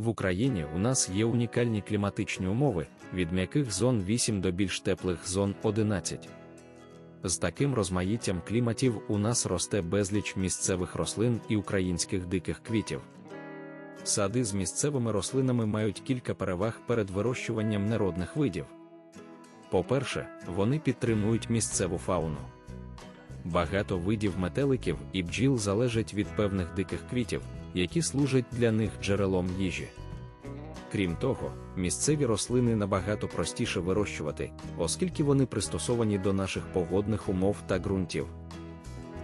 В Україні у нас є унікальні кліматичні умови, від м'яких зон 8 до більш теплих зон 11. З таким розмаїттям кліматів у нас росте безліч місцевих рослин і українських диких квітів. Сади з місцевими рослинами мають кілька переваг перед вирощуванням неродних видів. По-перше, вони підтримують місцеву фауну. Багато видів метеликів і бджіл залежать від певних диких квітів, які служать для них джерелом їжі. Крім того, місцеві рослини набагато простіше вирощувати, оскільки вони пристосовані до наших погодних умов та ґрунтів.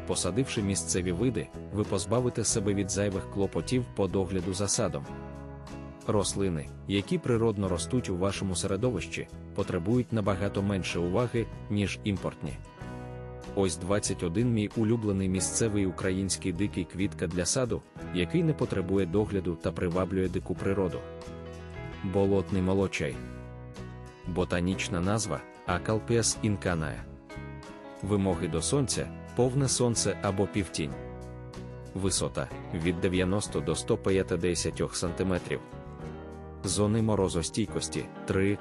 Посадивши місцеві види, ви позбавите себе від зайвих клопотів по догляду за садом. Рослини, які природно ростуть у вашому середовищі, потребують набагато менше уваги, ніж імпортні. Ось 21 мій улюблений місцевий український дикий квітка для саду, який не потребує догляду та приваблює дику природу. Болотний молочай. Ботанічна назва Акалпіас інканає. Вимоги до сонця повне сонце або півтінь. Висота від 90 до 150 см. Зони морозостійкості 3-9.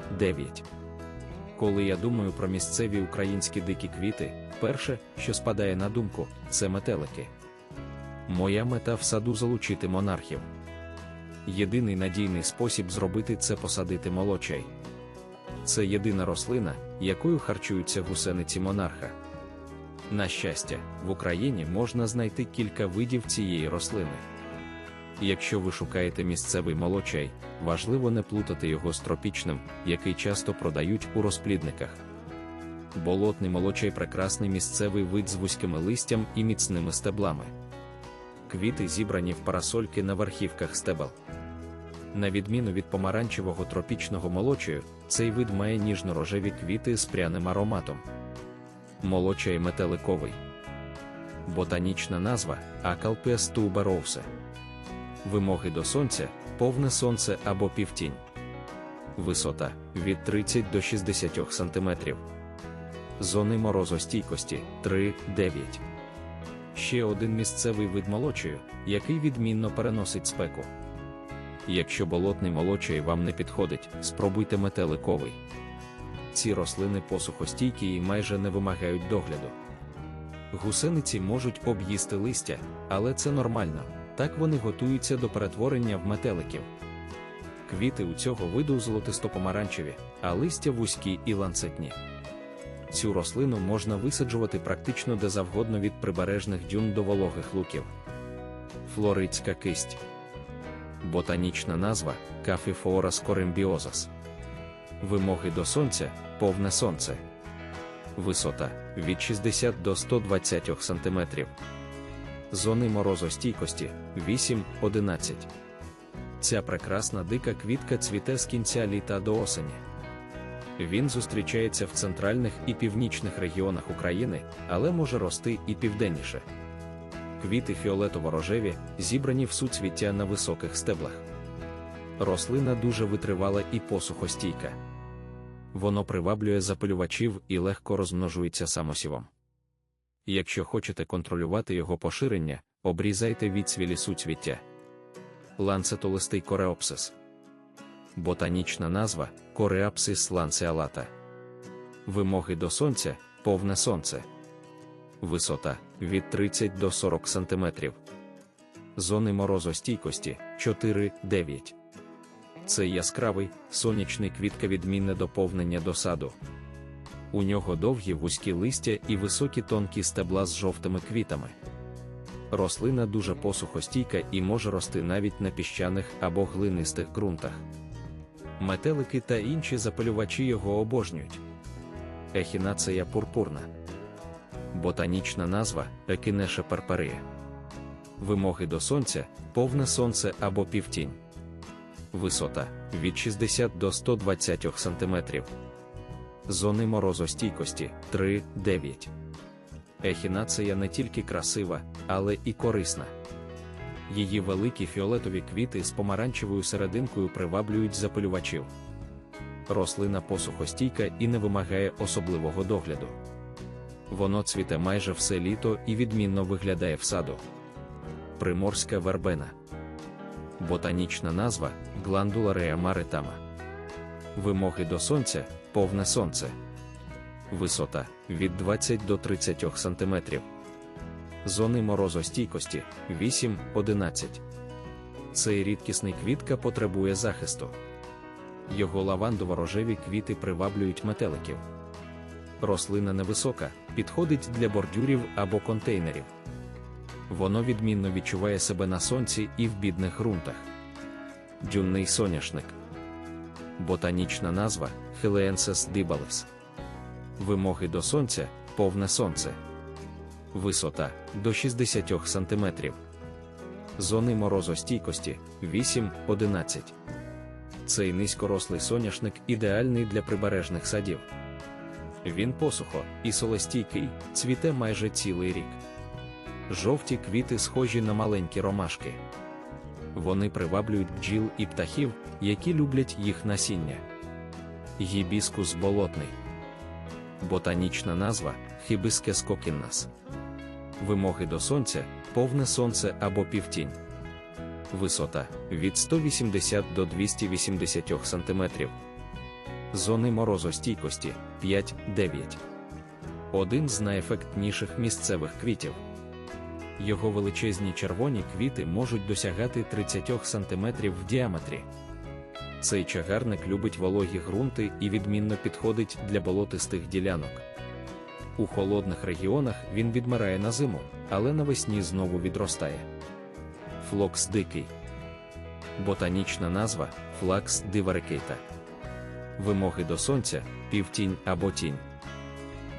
Коли я думаю про місцеві українські дикі квіти, перше, що спадає на думку, це метелики. Моя мета в саду залучити монархів. Єдиний надійний спосіб зробити це посадити молочай. Це єдина рослина, якою харчуються гусениці монарха. На щастя, в Україні можна знайти кілька видів цієї рослини. Якщо ви шукаєте місцевий молочай, важливо не плутати його з тропічним, який часто продають у розплідниках. Болотний молочай прекрасний місцевий вид з вузькими листям і міцними стеблами. Квіти зібрані в парасольки на верхівках стебел. На відміну від помаранчевого тропічного молочаю, цей вид має ніжно-рожеві квіти з пряним ароматом. Молочай метеликовий. Ботанічна назва Акалпіас tuberosa. Вимоги до сонця повне сонце або півтінь. Висота від 30 до 60 см. Зони морозостійкості 3-9. Ще один місцевий вид молочою, який відмінно переносить спеку. Якщо болотний молочай вам не підходить, спробуйте метеликовий. Ці рослини посухостійкі і майже не вимагають догляду. Гусениці можуть об'їсти листя, але це нормально, так вони готуються до перетворення в метеликів. Квіти у цього виду золотисто-помаранчеві, а листя вузькі і ланцетні. Цю рослину можна висаджувати практично де завгодно від прибережних дюн до вологих луків. Флоридська кисть. Ботанічна назва Кафіфорас корембіозас. Вимоги до сонця повне сонце. Висота від 60 до 120 см. Зони морозостійкості 8-11. Ця прекрасна дика квітка цвіте з кінця літа до осені. Він зустрічається в центральних і північних регіонах України, але може рости і південніше. Квіти фіолетово-рожеві, зібрані в суцвіття на високих стеблах. Рослина дуже витривала і посухостійка. Воно приваблює запилювачів і легко розмножується самосівом. Якщо хочете контролювати його поширення, обрізайте відсвілі суцвіття. Ланцетолистий кореопсис. Ботанічна назва Кореапсис ланцеалата. Вимоги до сонця повне сонце. Висота від 30 до 40 см. Зони морозостійкості 4-9. Це яскравий, сонячний квітка відмінне доповнення до саду. У нього довгі вузькі листя і високі тонкі стебла з жовтими квітами. Рослина дуже посухостійка і може рости навіть на піщаних або глинистих ґрунтах. Метелики та інші запалювачі його обожнюють. Ехінацея пурпурна. Ботанічна назва Екінеша перперія. Вимоги до сонця повне сонце або півтінь. Висота від 60 до 120 см. Зони морозостійкості 3-9. Ехінацея не тільки красива, але і корисна. Її великі фіолетові квіти з помаранчевою серединкою приваблюють запилювачів. Рослина посухостійка і не вимагає особливого догляду. Воно цвіте майже все літо і відмінно виглядає в саду. Приморська вербена. ботанічна назва гландуларея маритама. Вимоги до сонця повне сонце. Висота від 20 до 30 см. Зони морозостійкості 8-11. Цей рідкісний квітка потребує захисту. Його лавандово-рожеві квіти приваблюють метеликів. Рослина невисока, підходить для бордюрів або контейнерів. Воно відмінно відчуває себе на сонці і в бідних ґрунтах. Дюнний соняшник. Ботанічна назва Хелеенсес дибалес. Вимоги до сонця повне сонце. Висота до 60 см. Зони морозостійкості 8-11. Цей низькорослий соняшник ідеальний для прибережних садів. Він посухо і солостійкий, цвіте майже цілий рік. Жовті квіти схожі на маленькі ромашки. Вони приваблюють бджіл і птахів, які люблять їх насіння. Гібіскус болотний. Ботанічна назва Хібискес кокіннас. Вимоги до сонця повне сонце або півтінь. Висота від 180 до 280 см. Зони морозостійкості 5-9. Один з найефектніших місцевих квітів. Його величезні червоні квіти можуть досягати 30 см в діаметрі. Цей чагарник любить вологі ґрунти і відмінно підходить для болотистих ділянок. У холодних регіонах він відмирає на зиму, але навесні знову відростає. Флокс дикий. Ботанічна назва флакс диварикейта. Вимоги до сонця півтінь або тінь.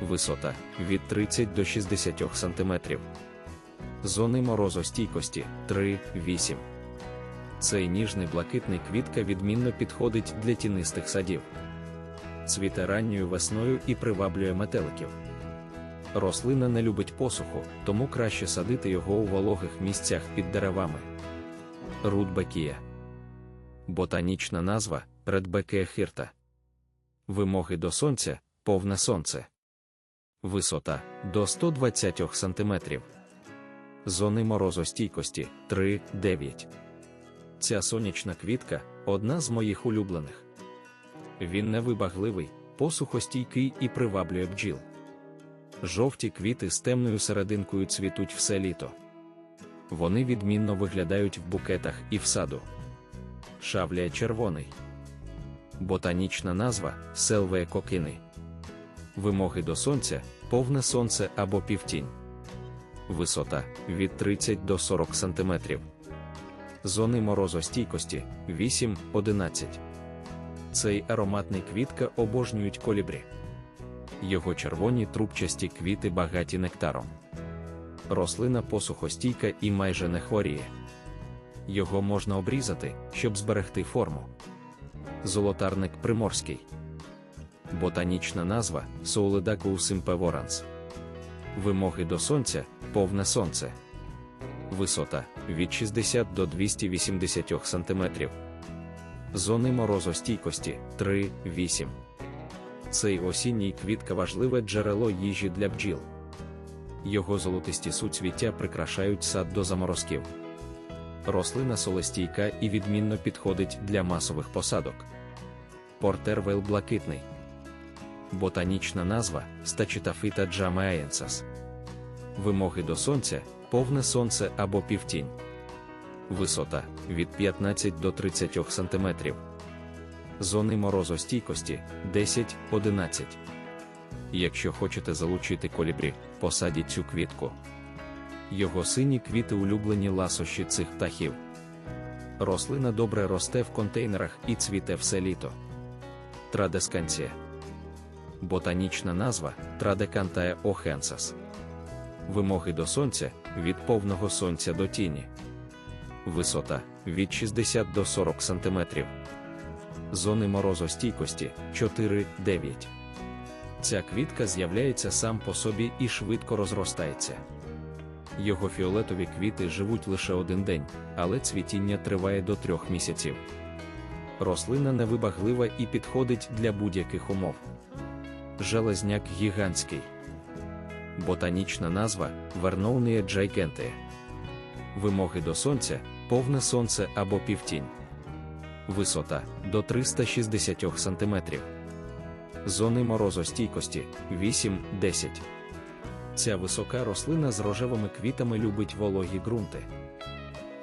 Висота від 30 до 60 см. Зони морозостійкості 3-8. Цей ніжний блакитний квітка відмінно підходить для тінистих садів. Цвіте ранньою весною і приваблює метеликів. Рослина не любить посуху, тому краще садити його у вологих місцях під деревами. Рудбекія. Ботанічна назва Редбекія хирта. Вимоги до сонця повне сонце. Висота до 120 см. Зони морозостійкості 3-9. Ця сонячна квітка одна з моїх улюблених. Він невибагливий, посухостійкий і приваблює бджіл. Жовті квіти з темною серединкою цвітуть все літо. Вони відмінно виглядають в букетах і в саду. Шавлія червоний. Ботанічна назва селвея кокини. Вимоги до сонця повне сонце або півтінь. Висота від 30 до 40 см. Зони морозостійкості 8-11. Цей ароматний квітка обожнюють колібрі. Його червоні трубчасті квіти багаті нектаром. Рослина посухостійка і майже не хворіє. Його можна обрізати, щоб зберегти форму. Золотарник приморський. Ботанічна назва Соуледакус импеворанс. Вимоги до сонця повне сонце. Висота від 60 до 280 см. Зони морозостійкості 3-8. Цей осінній квітка важливе джерело їжі для бджіл. Його золотисті суцвіття прикрашають сад до заморозків. Рослина солостійка і відмінно підходить для масових посадок. Портервейл блакитний. Ботанічна назва стачитафита джамеаєнсас. Вимоги до сонця повне сонце або півтінь. Висота від 15 до 30 см. Зони морозостійкості 10-11. Якщо хочете залучити колібрі, посадіть цю квітку. Його сині квіти улюблені ласощі цих птахів. Рослина добре росте в контейнерах і цвіте все літо. Традесканція. Ботанічна назва Традекантая охенсас. Вимоги до сонця від повного сонця до тіні. Висота від 60 до 40 см. Зони морозостійкості 4-9. Ця квітка з'являється сам по собі і швидко розростається. Його фіолетові квіти живуть лише один день, але цвітіння триває до трьох місяців. Рослина невибаглива і підходить для будь-яких умов. Железняк гігантський. Ботанічна назва Верноунія джайгентея. Вимоги до сонця повне сонце або півтінь. Висота до 360 см. Зони морозостійкості 8-10. Ця висока рослина з рожевими квітами любить вологі ґрунти.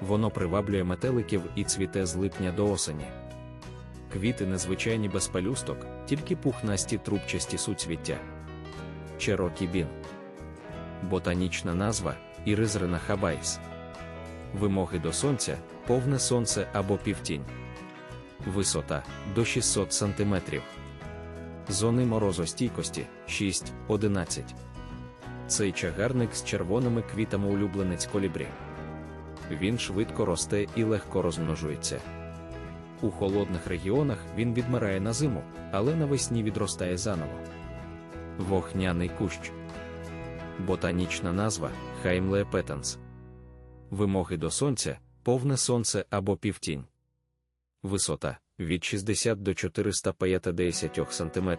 Воно приваблює метеликів і цвіте з липня до осені. Квіти незвичайні без пелюсток, тільки пухнасті трубчасті суцвіття. Черокі бін. Ботанічна назва Іризрина хабайс. Вимоги до сонця повне сонце або півтінь. Висота до 600 см. Зони морозостійкості 6-11. Цей чагарник з червоними квітами улюбленець колібрі. Він швидко росте і легко розмножується. У холодних регіонах він відмирає на зиму, але навесні відростає заново. Вогняний кущ. Ботанічна назва Хаймле петанс. Вимоги до сонця повне сонце або півтінь. Висота від 60 до 450 см.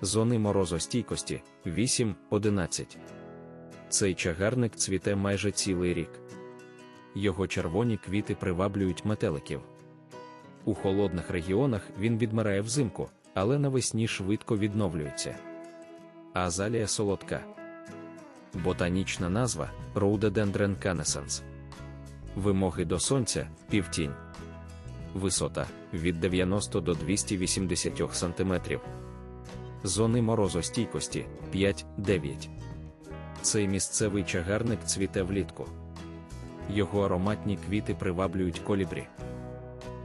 Зони морозостійкості 8-11. Цей чагарник цвіте майже цілий рік. Його червоні квіти приваблюють метеликів. У холодних регіонах він відмирає взимку, але навесні швидко відновлюється. Азалія солодка. Ботанічна назва Rhododendron canescens. Вимоги до сонця півтінь. Висота від 90 до 280 см. Зони морозостійкості 5-9. Цей місцевий чагарник цвіте влітку. Його ароматні квіти приваблюють колібрі.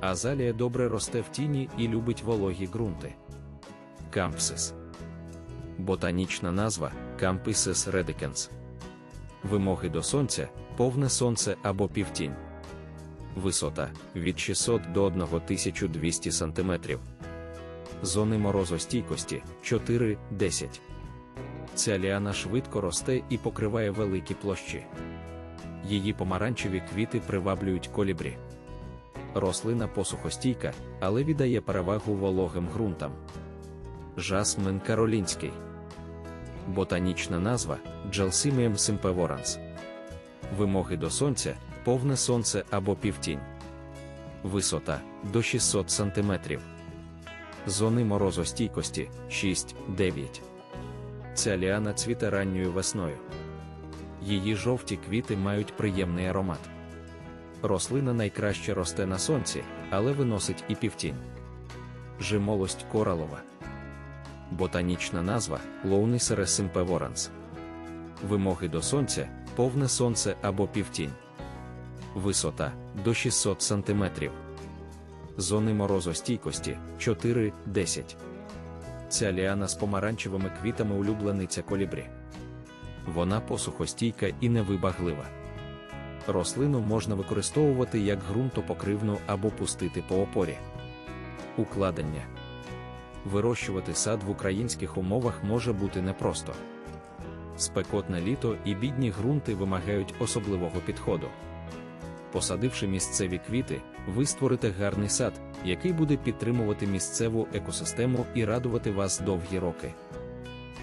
Азалія добре росте в тіні і любить вологі ґрунти. Кампсис. Ботанічна назва Campysis redicens. Вимоги до сонця повне сонце або півтінь. Висота від 600 до 1200 см. Зони морозостійкості 4-10. Ця ліана швидко росте і покриває великі площі. Її помаранчеві квіти приваблюють колібрі. Рослина посухостійка, але віддає перевагу вологим ґрунтам. Жасмин каролінський. Ботанічна назва Джалсимієм симпеворанс. Вимоги до сонця повне сонце або півтінь. Висота до 600 см. Зони морозостійкості 6-9. Ця ліана цвіте ранньою весною. Її жовті квіти мають приємний аромат. Рослина найкраще росте на сонці, але виносить і півтінь. Жимолость коралова. Ботанічна назва Лоунисере симпеворанс. Вимоги до сонця повне сонце або півтінь. Висота до 600 см. Зони морозостійкості 4-10. Ця ліана з помаранчевими квітами улюблениця колібрі. Вона посухостійка і невибаглива. Рослину можна використовувати як ґрунтопокривну або пустити по опорі. Укладення. Вирощувати сад в українських умовах може бути непросто. Спекотне літо і бідні ґрунти вимагають особливого підходу. Посадивши місцеві квіти, ви створите гарний сад, який буде підтримувати місцеву екосистему і радувати вас довгі роки.